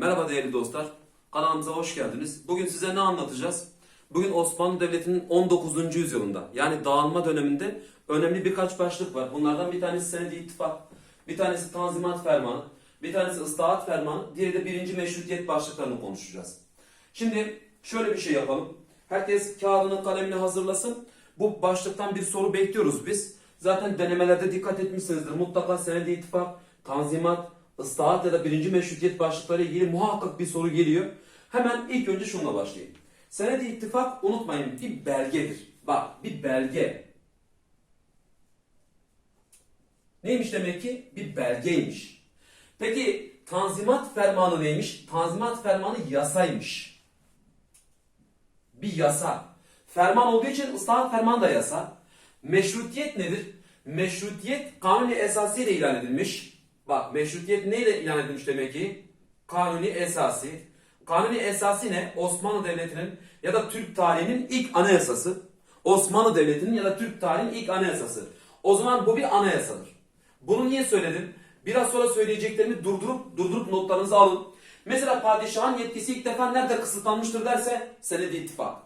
Merhaba değerli dostlar. Kanalımıza hoş geldiniz. Bugün size ne anlatacağız? Bugün Osmanlı Devleti'nin 19. yüzyılında yani dağılma döneminde önemli birkaç başlık var. Bunlardan bir tanesi Senedi İttifak, bir tanesi Tanzimat Fermanı, bir tanesi Islahat Fermanı, diğeri de birinci meşrutiyet başlıklarını konuşacağız. Şimdi şöyle bir şey yapalım. Herkes kağıdını kalemini hazırlasın. Bu başlıktan bir soru bekliyoruz biz. Zaten denemelerde dikkat etmişsinizdir. Mutlaka Senedi İttifak, Tanzimat, Islahat ya da birinci meşrutiyet başlıkları ilgili muhakkak bir soru geliyor. Hemen ilk önce şununla başlayayım. Senedi ittifak unutmayın bir belgedir. Bak bir belge. Neymiş demek ki? Bir belgeymiş. Peki Tanzimat Fermanı neymiş? Tanzimat Fermanı yasaymış. Bir yasa. Ferman olduğu için ıslahat ferman da yasa. Meşrutiyet nedir? Meşrutiyet kanuni esası ile ilan edilmiş. Bak meşrutiyet neyle ilan edilmiş demek ki? Kanuni esası. Kanuni esası ne? Osmanlı Devleti'nin ya da Türk tarihinin ilk anayasası. Osmanlı Devleti'nin ya da Türk tarihinin ilk anayasası. O zaman bu bir anayasadır. Bunu niye söyledim? Biraz sonra söyleyeceklerimi durdurup durdurup notlarınızı alın. Mesela padişahın yetkisi ilk defa nerede kısıtlanmıştır derse senedi ittifak.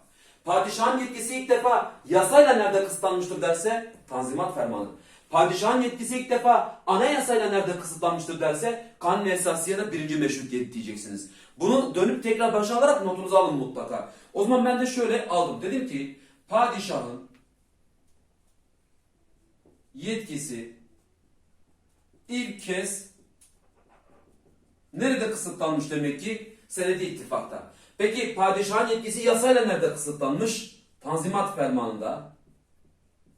Padişahın yetkisi ilk defa yasayla nerede kısıtlanmıştır derse Tanzimat Fermanı. Padişahın yetkisi ilk defa anayasayla nerede kısıtlanmıştır derse kanun esası ya da birinci meşrutiyet diyeceksiniz. Bunu dönüp tekrar başa alarak notunuzu alın mutlaka. O zaman ben de şöyle aldım. Dedim ki padişahın yetkisi ilk kez nerede kısıtlanmış demek ki? Senedi ittifakta. Peki padişahın yetkisi yasayla nerede kısıtlanmış? Tanzimat fermanında.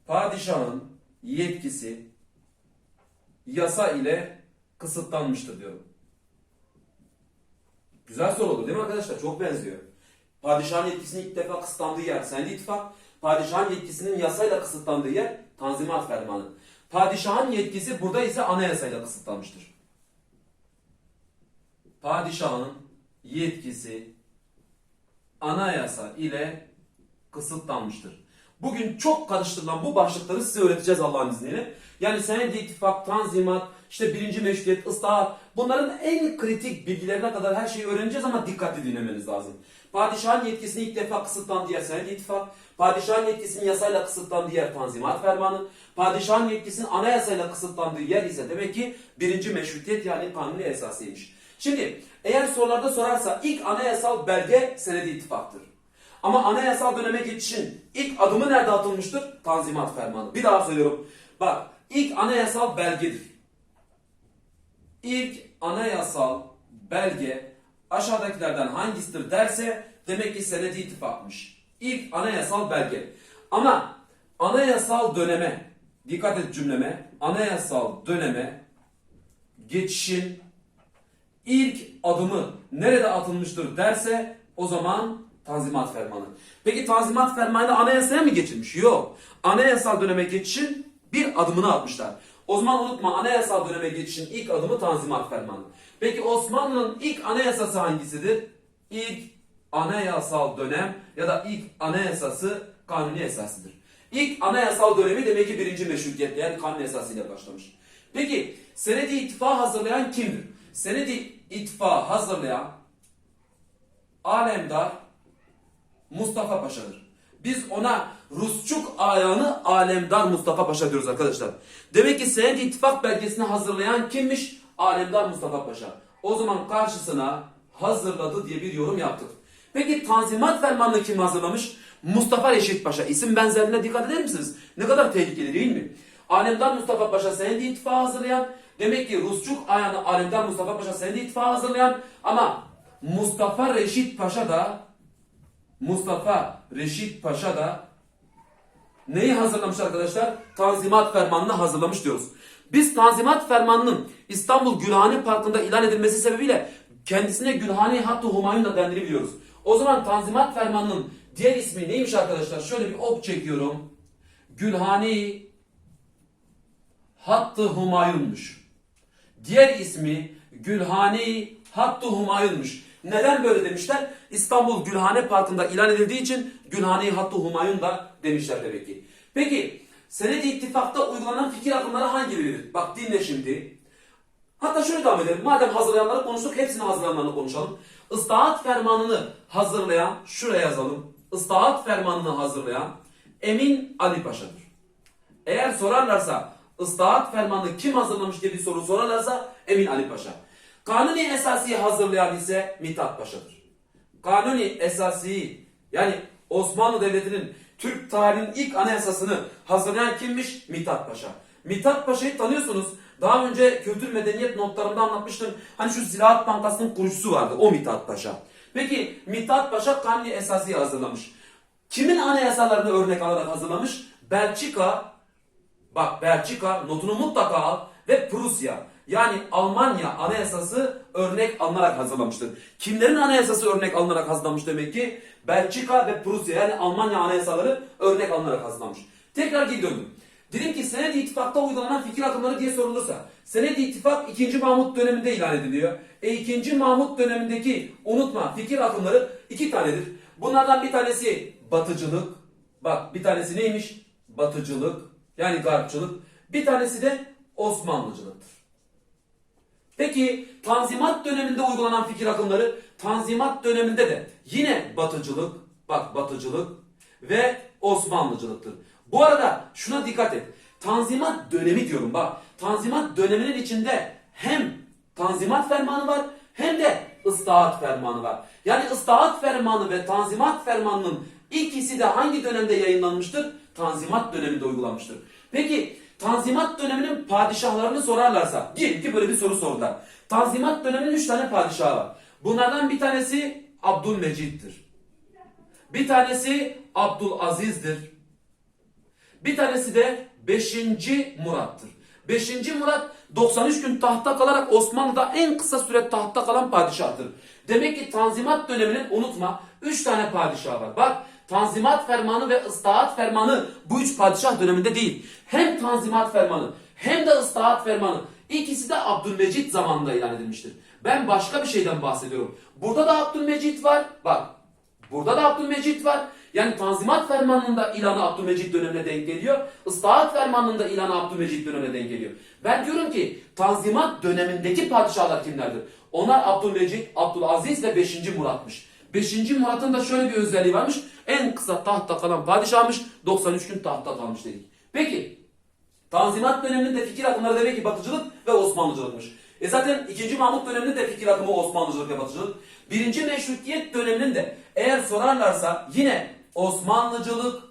Padişahın yetkisi yasa ile kısıtlanmıştır diyorum. Güzel soru olur değil mi arkadaşlar? Çok benziyor. Padişahın yetkisinin ilk defa kısıtlandığı yer Senedi ittifak. Padişahın yetkisinin yasayla kısıtlandığı yer Tanzimat fermanı. Padişahın yetkisi burada ise anayasayla kısıtlanmıştır. Padişahın yetkisi anayasa ile kısıtlanmıştır. Bugün çok karıştırılan bu başlıkları size öğreteceğiz Allah'ın izniyle. Yani senedi ittifak, tanzimat, işte birinci meşrutiyet, ıslahat bunların en kritik bilgilerine kadar her şeyi öğreneceğiz ama dikkatli dinlemeniz lazım. Padişahın yetkisini ilk defa kısıtlandığı yer senedi ittifak, padişahın yetkisinin yasayla kısıtlandığı yer tanzimat fermanı, padişahın yetkisinin anayasayla kısıtlandığı yer ise demek ki birinci meşrutiyet yani kanuni esasıymış. Şimdi eğer sorularda sorarsa ilk anayasal belge senedi ittifaktır. Ama anayasal döneme geçişin ilk adımı nerede atılmıştır? Tanzimat Fermanı. Bir daha söylüyorum. Bak ilk anayasal belgedir. İlk anayasal belge aşağıdakilerden hangisidir derse demek ki senedi ittifakmış. İlk anayasal belge. Ama anayasal döneme dikkat et cümleme anayasal döneme geçişin ilk adımı nerede atılmıştır derse o zaman Tanzimat Fermanı. Peki Tanzimat Fermanı anayasaya mı geçilmiş? Yok. Anayasal döneme geçişin bir adımını atmışlar. O zaman unutma anayasal döneme geçişin ilk adımı Tanzimat Fermanı. Peki Osmanlı'nın ilk anayasası hangisidir? İlk anayasal dönem ya da ilk anayasası kanuni esasıdır. İlk anayasal dönemi demek ki birinci meşrutiyet yani kanun esasıyla başlamış. Peki senedi ittifak hazırlayan kimdir? Senedi ittifak hazırlayan alemdar Mustafa Paşa'dır. Biz ona Rusçuk ayağını Alemdar Mustafa Paşa diyoruz arkadaşlar. Demek ki Senedi ittifak belgesini hazırlayan kimmiş? Alemdar Mustafa Paşa. O zaman karşısına hazırladı diye bir yorum yaptık. Peki Tanzimat Fermanı'nı kim hazırlamış? Mustafa Reşit Paşa. İsim benzerliğine dikkat eder misiniz? Ne kadar tehlikeli değil mi? Alemdar Mustafa Paşa Senedi ittifak hazırlayan. Demek ki Rusçuk ayağını Alemdar Mustafa Paşa Senedi ittifak hazırlayan. Ama Mustafa Reşit Paşa da Mustafa Reşit Paşa da neyi hazırlamış arkadaşlar? Tanzimat Fermanı'nı hazırlamış diyoruz. Biz Tanzimat Fermanı'nın İstanbul Gülhane Parkı'nda ilan edilmesi sebebiyle kendisine Gülhane Hattı Humayun da dendiğini. O zaman Tanzimat Fermanı'nın diğer ismi neymiş arkadaşlar? Şöyle bir ok çekiyorum. Gülhane Hattı Humayun'muş. Diğer ismi Gülhane Hattı Humayun'muş. Neden böyle demişler? İstanbul Gülhane Parkı'nda ilan edildiği için Gülhane Hattı Humayun da demişler demek ki. Peki Senedi ittifakta uygulanan fikir akımları hangileridir? Bak dinle şimdi. Hatta şöyle devam edelim. Madem hazırlayanları konuştuk hepsini hazırlayanlarını konuşalım. Islahat fermanını hazırlayan şuraya yazalım. Islahat fermanını hazırlayan Emin Ali Paşa'dır. Eğer sorarlarsa ıslahat fermanını kim hazırlamış diye bir soru sorarlarsa Emin Ali Paşa. Kanuni esasiyi hazırlayan ise Mithat Paşa'dır. Kanuni esasiyi yani Osmanlı Devleti'nin Türk tarihinin ilk anayasasını hazırlayan kimmiş? Mithat Paşa. Mithat Paşa'yı tanıyorsunuz. Daha önce kültür medeniyet notlarımda anlatmıştım. Hani şu Ziraat Bankası'nın kurucusu vardı. O Mithat Paşa. Peki Mithat Paşa Kanuni esasiyi hazırlamış. Kimin anayasalarını örnek alarak hazırlamış? Belçika, bak Belçika notunu mutlaka al ve Prusya yani Almanya anayasası örnek alınarak hazırlamıştır. Kimlerin anayasası örnek alınarak hazırlanmış demek ki? Belçika ve Prusya yani Almanya anayasaları örnek alınarak hazırlanmış. Tekrar geri döndüm. Dedim ki Senedi İttifak'ta uygulanan fikir akımları diye sorulursa Senedi İttifak 2. Mahmut döneminde ilan ediliyor. E 2. Mahmut dönemindeki unutma fikir akımları iki tanedir. Bunlardan bir tanesi batıcılık. Bak bir tanesi neymiş? Batıcılık yani garpçılık. Bir tanesi de Osmanlıcılıktır. Peki Tanzimat döneminde uygulanan fikir akımları Tanzimat döneminde de yine batıcılık, bak batıcılık ve Osmanlıcılıktır. Bu arada şuna dikkat et. Tanzimat dönemi diyorum bak. Tanzimat döneminin içinde hem Tanzimat fermanı var hem de ıslahat fermanı var. Yani ıslahat fermanı ve Tanzimat fermanının ikisi de hangi dönemde yayınlanmıştır? Tanzimat döneminde uygulanmıştır. Peki Tanzimat döneminin padişahlarını sorarlarsa, diyelim ki böyle bir soru sordular. Tanzimat döneminin 3 tane padişahı var. Bunlardan bir tanesi Abdülmecit'tir. Bir tanesi Abdülaziz'dir. Bir tanesi de 5. Murat'tır. 5. Murat 93 gün tahtta kalarak Osmanlı'da en kısa süre tahtta kalan padişahtır. Demek ki Tanzimat döneminin unutma 3 tane padişah var. Bak Tanzimat fermanı ve ıslahat fermanı bu üç padişah döneminde değil. Hem Tanzimat fermanı hem de ıslahat fermanı ikisi de Abdülmecit zamanında ilan edilmiştir. Ben başka bir şeyden bahsediyorum. Burada da Abdülmecit var. Bak Burada da Abdülmecit var. Yani Tanzimat Fermanı'nda ilanı Abdülmecit dönemine denk geliyor. Islahat Fermanı'nda ilanı Abdülmecit dönemine denk geliyor. Ben diyorum ki Tanzimat dönemindeki padişahlar kimlerdir? Onlar Abdülmecit, Abdülaziz ve 5. Murat'mış. 5. Murat'ın da şöyle bir özelliği varmış. En kısa tahtta kalan padişahmış. 93 gün tahtta kalmış dedik. Peki Tanzimat döneminde fikir akımları demek ki batıcılık ve Osmanlıcılıkmış. E zaten 2. Mahmut döneminde de fikir akımı Osmanlıcılık ve batıcılık. 1. Meşrutiyet döneminin de eğer sorarlarsa yine Osmanlıcılık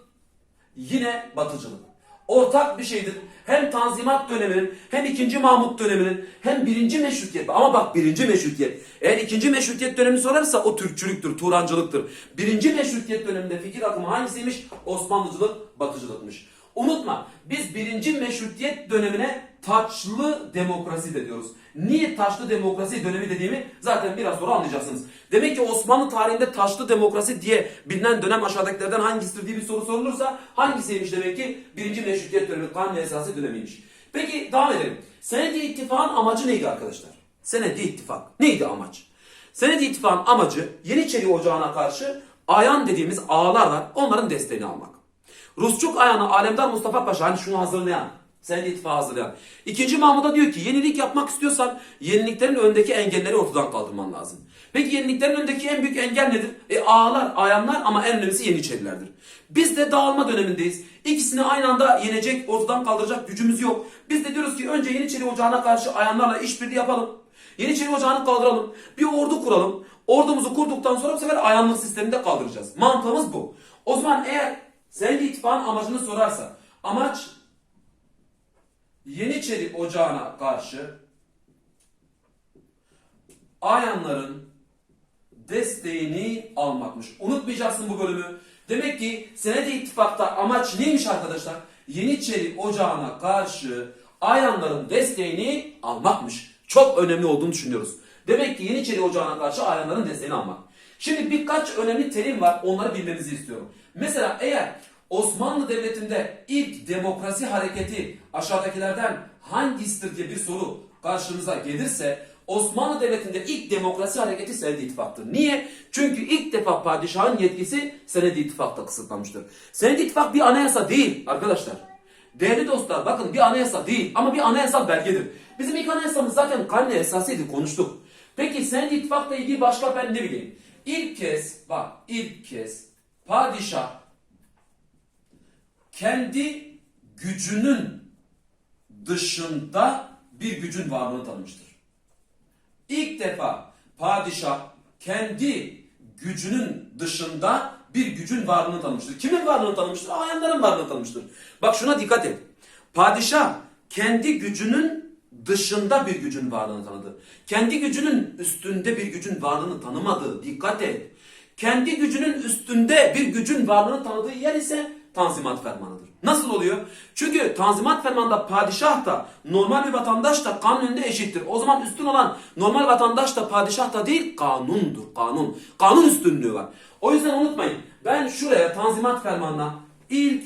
yine batıcılık. Ortak bir şeydir. Hem Tanzimat döneminin hem 2. Mahmut döneminin hem 1. Meşrutiyet. Ama bak 1. Meşrutiyet. Eğer 2. Meşrutiyet dönemini sorarsa o Türkçülüktür, Turancılıktır. 1. Meşrutiyet döneminde fikir akımı hangisiymiş? Osmanlıcılık, batıcılıkmış. Unutma biz birinci meşrutiyet dönemine taçlı demokrasi de diyoruz. Niye taçlı demokrasi dönemi dediğimi zaten biraz sonra anlayacaksınız. Demek ki Osmanlı tarihinde taçlı demokrasi diye bilinen dönem aşağıdakilerden hangisidir diye bir soru sorulursa hangisiymiş demek ki birinci meşrutiyet dönemi kanun esası dönemiymiş. Peki devam edelim. Senedi ittifakın amacı neydi arkadaşlar? Senedi ittifak. Neydi amaç? Senedi ittifakın amacı Yeniçeri Ocağı'na karşı ayan dediğimiz ağalar onların desteğini almak. Rusçuk ayağına Alemdar Mustafa Paşa hani şunu hazırlayan, Senedi ittifakı hazırlayan. İkinci Mahmud'a diyor ki yenilik yapmak istiyorsan yeniliklerin önündeki engelleri ortadan kaldırman lazım. Peki yeniliklerin önündeki en büyük engel nedir? E ağalar, ayanlar ama en önemlisi Yeniçerilerdir. Biz de dağılma dönemindeyiz. İkisini aynı anda yenecek, ortadan kaldıracak gücümüz yok. Biz de diyoruz ki önce Yeniçeri Ocağı'na karşı ayanlarla işbirliği yapalım. Yeniçeri Ocağı'nı kaldıralım. Bir ordu kuralım. Ordumuzu kurduktan sonra bu sefer ayanlık sistemini de kaldıracağız. Mantığımız bu. O zaman eğer Senedi ittifakın amacını sorarsa amaç Yeniçeri Ocağı'na karşı ayanların desteğini almakmış. Unutmayacaksın bu bölümü. Demek ki Senedi ittifakta amaç neymiş arkadaşlar? Yeniçeri Ocağı'na karşı ayanların desteğini almakmış. Çok önemli olduğunu düşünüyoruz. Demek ki Yeniçeri Ocağı'na karşı ayanların desteğini almak. Şimdi birkaç önemli terim var. Onları bilmenizi istiyorum. Mesela eğer Osmanlı Devleti'nde ilk demokrasi hareketi aşağıdakilerden hangisidir diye bir soru karşınıza gelirse Osmanlı Devleti'nde ilk demokrasi hareketi Senedi İttifak'tır. Niye? Çünkü ilk defa padişahın yetkisi Senedi İttifak'ta kısıtlanmıştır. Senedi İttifak bir anayasa değil arkadaşlar. Değerli dostlar bakın bir anayasa değil ama bir anayasal belgedir. Bizim ilk anayasamız zaten kanun esasıydı konuştuk. Peki Senedi İttifak'la ilgili başka ben ne bileyim? İlk kez bak ilk kez padişah kendi gücünün dışında bir gücün varlığını tanımıştır. İlk defa padişah kendi gücünün dışında bir gücün varlığını tanımıştır. Kimin varlığını tanımıştır? Ayanların varlığını tanımıştır. Bak şuna dikkat et. Padişah kendi gücünün dışında bir gücün varlığını tanıdı. Kendi gücünün üstünde bir gücün varlığını tanımadı. Dikkat et. Kendi gücünün üstünde bir gücün varlığını tanıdığı yer ise Tanzimat Fermanı'dır. Nasıl oluyor? Çünkü Tanzimat Fermanı'nda padişah da normal bir vatandaş da kanun eşittir. O zaman üstün olan normal vatandaş da padişah da değil kanundur. Kanun. Kanun üstünlüğü var. O yüzden unutmayın. Ben şuraya Tanzimat Fermanı'na ilk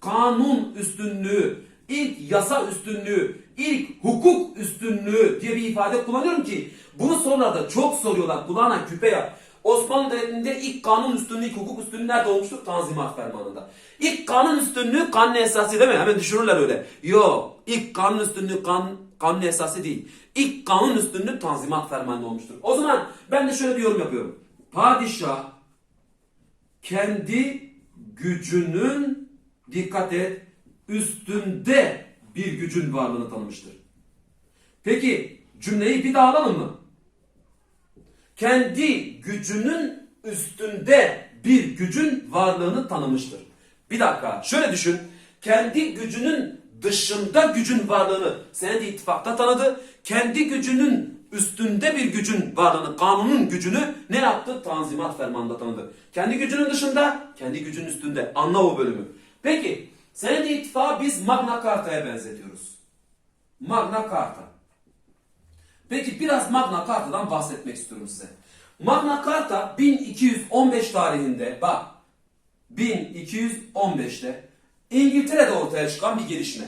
kanun üstünlüğü, ilk yasa üstünlüğü, ilk hukuk üstünlüğü diye bir ifade kullanıyorum ki bunu sorularda çok soruyorlar. Kulağına küpe yap. Osmanlı Devleti'nde ilk kanun üstünlüğü, ilk hukuk üstünlüğü nerede olmuştur? Tanzimat Fermanı'nda. İlk kanun üstünlüğü kanun esası değil mi? Hemen düşürürler öyle. Yok. İlk kanun üstünlüğü kan, kanun esası değil. İlk kanun üstünlüğü Tanzimat Fermanı'nda olmuştur. O zaman ben de şöyle bir yorum yapıyorum. Padişah kendi gücünün dikkat et üstünde bir gücün varlığını tanımıştır. Peki cümleyi bir daha alalım mı? Kendi gücünün üstünde bir gücün varlığını tanımıştır. Bir dakika şöyle düşün. Kendi gücünün dışında gücün varlığını senedi ittifakta tanıdı. Kendi gücünün üstünde bir gücün varlığını, kanunun gücünü ne yaptı? Tanzimat fermanında tanıdı. Kendi gücünün dışında, kendi gücünün üstünde. Anla o bölümü. Peki, senedi ittifakı biz Magna Carta'ya benzetiyoruz. Magna Carta. Peki biraz Magna Carta'dan bahsetmek istiyorum size. Magna Carta 1215 tarihinde bak 1215'te İngiltere'de ortaya çıkan bir gelişme.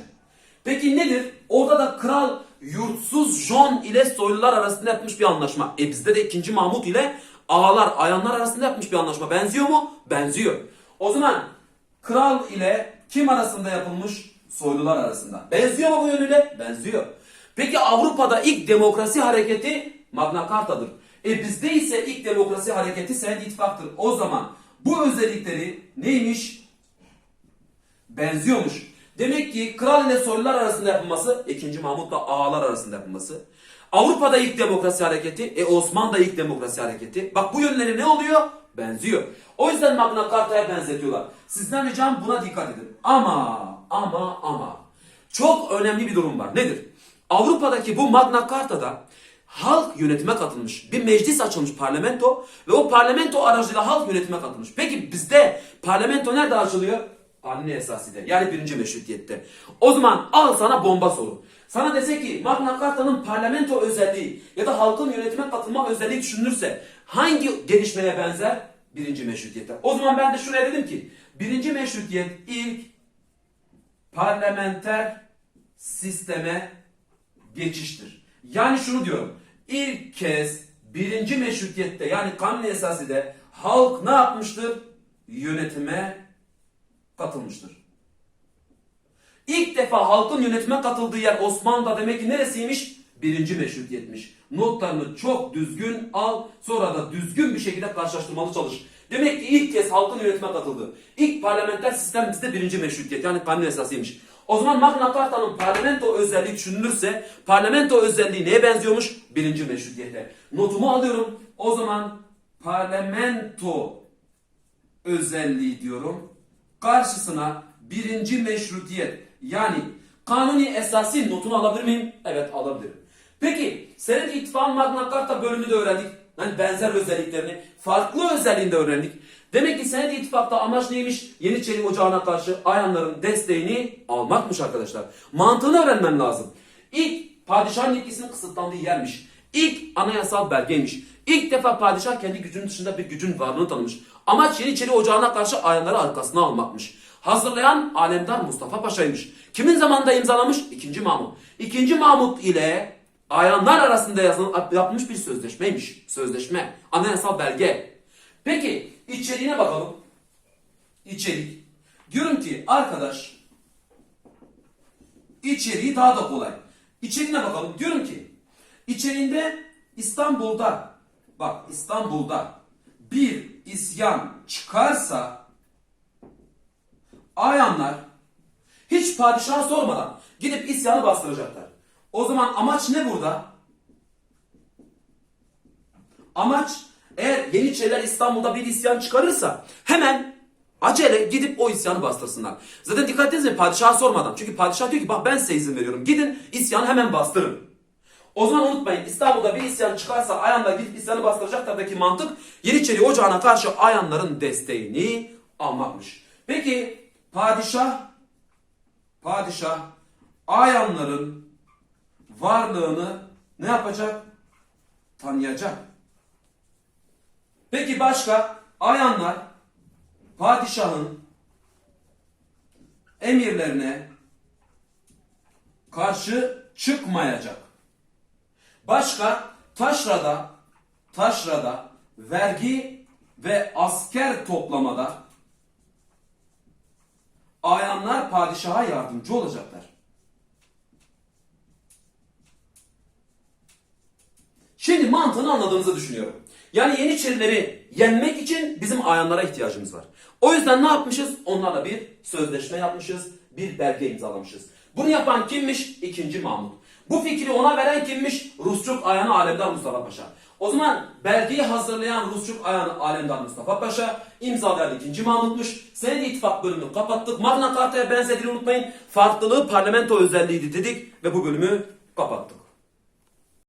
Peki nedir? Orada da kral yurtsuz John ile soylular arasında yapmış bir anlaşma. E bizde de 2. Mahmut ile ağalar, ayanlar arasında yapmış bir anlaşma. Benziyor mu? Benziyor. O zaman kral ile kim arasında yapılmış? Soylular arasında. Benziyor mu bu yönüyle? Benziyor. Peki Avrupa'da ilk demokrasi hareketi Magna Carta'dır. E bizde ise ilk demokrasi hareketi Senedi İttifak'tır. O zaman bu özellikleri neymiş? Benziyormuş. Demek ki kral ile soylular arasında yapılması, 2. Mahmut'la ağalar arasında yapılması. Avrupa'da ilk demokrasi hareketi, e Osmanlı'da ilk demokrasi hareketi. Bak bu yönleri ne oluyor? Benziyor. O yüzden Magna Carta'ya benzetiyorlar. Sizden ricam buna dikkat edin. Ama, ama, ama. Çok önemli bir durum var. Nedir? Avrupa'daki bu Magna Carta'da halk yönetime katılmış. Bir meclis açılmış parlamento ve o parlamento aracılığıyla halk yönetime katılmış. Peki bizde parlamento nerede açılıyor? Kanuni esasıyla yani birinci meşrutiyette. O zaman al sana bomba soru. Sana dese ki Magna Carta'nın parlamento özelliği ya da halkın yönetime katılma özelliği düşünülürse hangi gelişmeye benzer? Birinci meşrutiyette. O zaman ben de şuraya dedim ki birinci meşrutiyet ilk parlamenter sisteme geçiştir. Yani şunu diyorum. İlk kez birinci meşrutiyette yani kanun esasıyla halk ne yapmıştır? Yönetime katılmıştır. İlk defa halkın yönetime katıldığı yer Osmanlı'da demek ki neresiymiş? Birinci meşrutiyetmiş. Notlarını çok düzgün al, sonra da düzgün bir şekilde karşılaştırmalı çalış. Demek ki ilk kez halkın yönetime katıldığı. İlk parlamenter sistem bizde birinci meşrutiyet yani kanun esasıymış. O zaman Magna Carta'nın parlamento özelliği düşünülürse parlamento özelliği neye benziyormuş? Birinci meşrutiyete. Notumu alıyorum. O zaman parlamento özelliği diyorum. Karşısına birinci meşrutiyet yani kanuni esası notunu alabilir miyim? Evet alabilirim. Peki Senedi İttifakı Magna Carta bölümünü de öğrendik. Yani benzer özelliklerini, farklı özelliğini de öğrendik. Demek ki Senedi İttifak'ta amaç neymiş? Yeniçeri Ocağı'na karşı ayanların desteğini almakmış arkadaşlar. Mantığını öğrenmem lazım. İlk padişahın yetkisinin kısıtlandığı yermiş. İlk anayasal belgeymiş. İlk defa padişah kendi gücünün dışında bir gücün varlığını tanımış. Amaç Yeniçeri Ocağı'na karşı ayanları arkasına almakmış. Hazırlayan Alemdar Mustafa Paşa'ymış. Kimin zamanında imzalamış? İkinci Mahmut. İkinci Mahmut ile ayanlar arasında yazılan yapmış bir sözleşmeymiş. Sözleşme. Anayasal belge. Peki içeriğine bakalım. İçerik. Diyorum ki arkadaş içeriği daha da kolay. İçeriğine bakalım. Diyorum ki içeriğinde İstanbul'da bak İstanbul'da bir isyan çıkarsa ayanlar hiç padişaha sormadan gidip isyanı bastıracaklar. O zaman amaç ne burada? Amaç eğer Yeniçeriler İstanbul'da bir isyan çıkarırsa hemen acele gidip o isyanı bastırsınlar. Zaten dikkat ediniz mi padişaha sormadan. Çünkü padişah diyor ki bak ben size izin veriyorum. Gidin isyanı hemen bastırın. O zaman unutmayın İstanbul'da bir isyan çıkarsa ayanlar gidip isyanı bastıracaktardaki mantık Yeniçeri Ocağı'na karşı ayanların desteğini almakmış. Peki padişah padişah ayanların varlığını ne yapacak? Tanıyacak. Peki başka? Ayanlar padişahın emirlerine karşı çıkmayacak. Başka taşrada taşrada vergi ve asker toplamada ayanlar padişaha yardımcı olacaklar. Şimdi mantığını anladığınızı düşünüyorum. Yani Yeniçerileri yenmek için bizim ayanlara ihtiyacımız var. O yüzden ne yapmışız? Onlarla bir sözleşme yapmışız, bir belge imzalamışız. Bunu yapan kimmiş? İkinci Mahmut. Bu fikri ona veren kimmiş? Rusçuk Ayanı Alemdar Mustafa Paşa. O zaman belgeyi hazırlayan Rusçuk Ayanı Alemdar Mustafa Paşa, imzalayan ikinci Mahmut'muş. Senedi ittifak bölümünü kapattık. Magna Carta'ya benzediğini unutmayın. Farklılığı parlamento özelliğiydi dedik ve bu bölümü kapattık.